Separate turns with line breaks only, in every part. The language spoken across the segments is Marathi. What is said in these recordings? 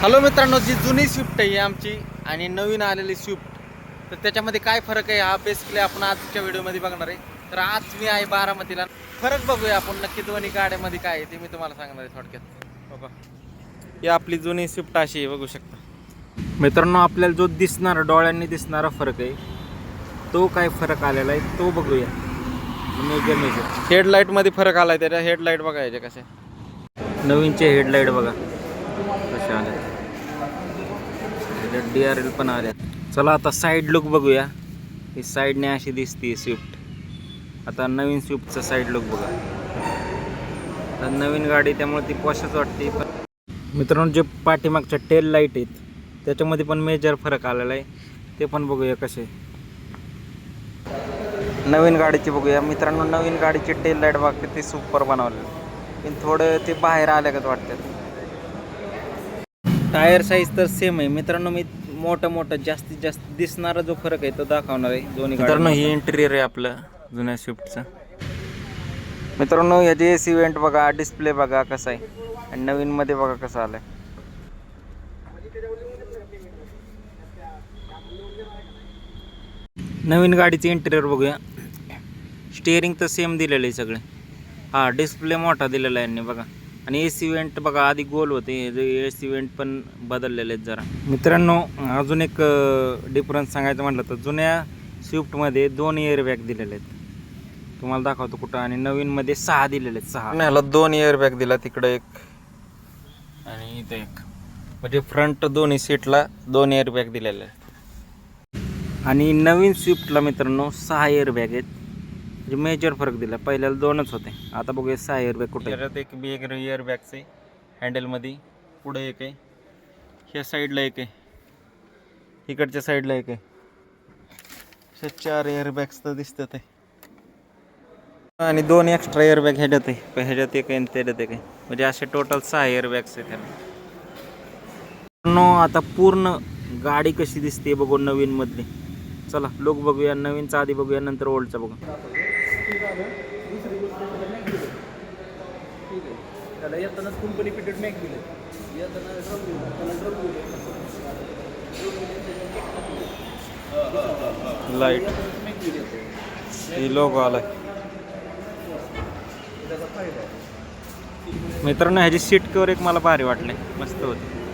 हॅलो मित्रांनो जी जुनी स्विफ्ट आहे आमची आणि नवीन आलेली स्विफ्ट तर त्याच्यामध्ये काय फरक आहे हा बेसिकली आपण आजच्या व्हिडिओमध्ये बघणार आहे. तर आज मी आहे बारामतीला. फरक बघूया आपण नक्की दोन्ही गाड्यामध्ये काय आहे ते मी तुम्हाला सांगणार आहे थोडक्यात. बघा. ही आपली जुनी स्विफ्ट अशी आहे बघू शकता. मित्रांनो आपल्याला जो दिसणारा डोळ्यांनी दिसणारा फरक आहे तो काय फरक आलेला आहे तो बघूया. मेजर मेजर हेडलाईटमध्ये फरक आला आहे त्याच्या हेडलाईट बघायचे कसे. नवीनचे हेडलाईट बघा. कसे डी आर एल पण आल्या चला आता साईड लुक बघूया. ही साईडने अशी दिसते स्विफ्ट आता नवीन स्विफ्टचा साईड लुक बघा. आता नवीन गाडी त्यामुळे ती पॉशच वाटते. पण मित्रांनो जे पाठीमागच्या टेल लाइट आहेत त्याच्यामध्ये पण मेजर फरक आलेला आहे. ते पण बघूया कसे. नवीन गाडीची बघूया. मित्रांनो नवीन गाडीची टेल लाइट बघते ते सुपर बनवले पण थोडं ते बाहेर आल्यागत वाटतात टायर साईज तर सेम आहे. मित्रांनो मी मोठा मोठा जास्तीत जास्त दिसणारा जो फरक आहे तो दाखवणार आहे दोन्ही मित्रांनो ही इंटेरियर आहे आपलं जुन्या स्विफ्टचं मित्रांनो याचे एसी इव्हेंट बघा डिस्प्ले बघा कसा आहे. आणि नवीनमध्ये बघा कसा आलाय. नवीन गाडीचे इंटेरियर बघूया. स्टेअरिंग तर सेम दिलेलं आहे सगळे. हा डिस्प्ले मोठा दिलेला आहे यांनी बघा. आणि ए सी वेंट बघा आधी गोल होते. ए सी वेंट पण बदललेले आहेत जरा. मित्रांनो अजून एक डिफरन्स सांगायचं म्हटलं तर जुन्या स्विफ्टमध्ये दोन इयर बॅग दिलेले आहेत. तुम्हाला दाखवतो कुठं. आणि नवीनमध्ये सहा दिलेले आहेत सहा. ह्याला दोन इयर बॅग दिला तिकडं एक. आणि इथं एक. म्हणजे फ्रंट दोन्ही सीटला दोन एअर बॅग दिलेले आहेत. आणि नवीन स्विफ्टला मित्रांनो सहा एअर बॅग आहेत. म्हणजे मेजर फरक दिला. पहिल्याला दोनच होते. आता बघूया सहा एअरबॅग कुठे त्याच्यात एक बी एक एअरबॅगचं आहे हँडलमध्ये पुढे एक आहे. ह्या साईडला एक आहे. इकडच्या साईडला एक आहे. अशा चार एअरबॅग्स तर दिसतात आहे. आणि दोन एक्स्ट्रा एअरबॅग ह्याच्यात आहे. ह्याच्यात एक आहे आणि त्याच्यात एक आहे. म्हणजे असे टोटल सहा एअरबॅग्स आहे त्याला नो आता पूर्ण गाडी कशी दिसते बघू नवीन मधली. चला लोक बघूया. नवीनचा आधी बघूया. नंतर ओल्डचा बघू
त्याला येताना कंपनी फिटेड मॅक दिले येताना drum दिलं, त्याला drum दिलं.
लाइट
Mac दिली आहे.
ही लोगो आलाय.
आहे.
मित्रांनो ह्याची सीट कवर एक मला भारी वाटले मस्त होती.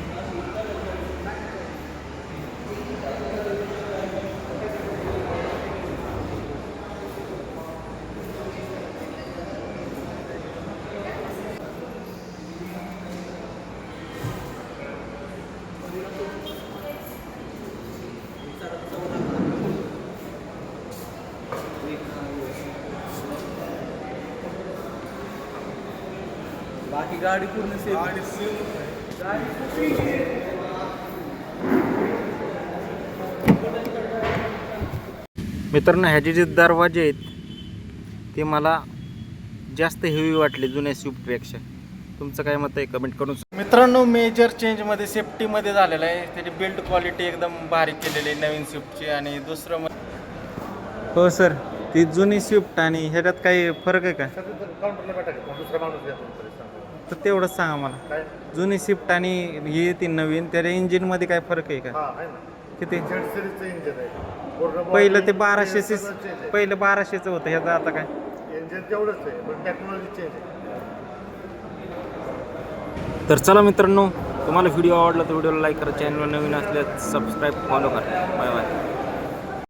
बाकी गाडी पूर्ण सेफ
मित्रांनो ह्याचे जे दरवाजे आहेत ते मला जास्त हेवी वाटले जुन्या स्विफ्टपेक्षा तुमचं काय मत आहे? कमेंट करून मित्रांनो मेजर चेंजमध्ये सेफ्टीमध्ये झालेलं आहे. त्याची बिल्ड क्वालिटी एकदम भारी केलेली आहे नवीन स्विफ्टची आणि दुसरं मग हो सर ती जुनी स्विफ्ट आणि ह्याच्यात काही फरक आहे का? तर तेवढंच सांगा मला.
काय?
जुनी स्विफ्ट आणि ही ती नवीन त्या इंजिनमध्ये काय फरक आहे का?
हा आहे ना.
किती?
झेड सिरीजचं इंजिन आहे. पूर्ण
पहिलं ते बाराशे सी. पहिलं बाराशेचं होतं ह्याचं आता काय?
इंजिन तेवढंच आहे पण टेक्नॉलॉजी चेंज आहे.
तर चला मित्रांनो तुम्हाला व्हिडिओ आवडला तर व्हिडिओला लाईक करा चॅनलला नवीन असल्यास सबस्क्राईब फॉलो करा. Bye bye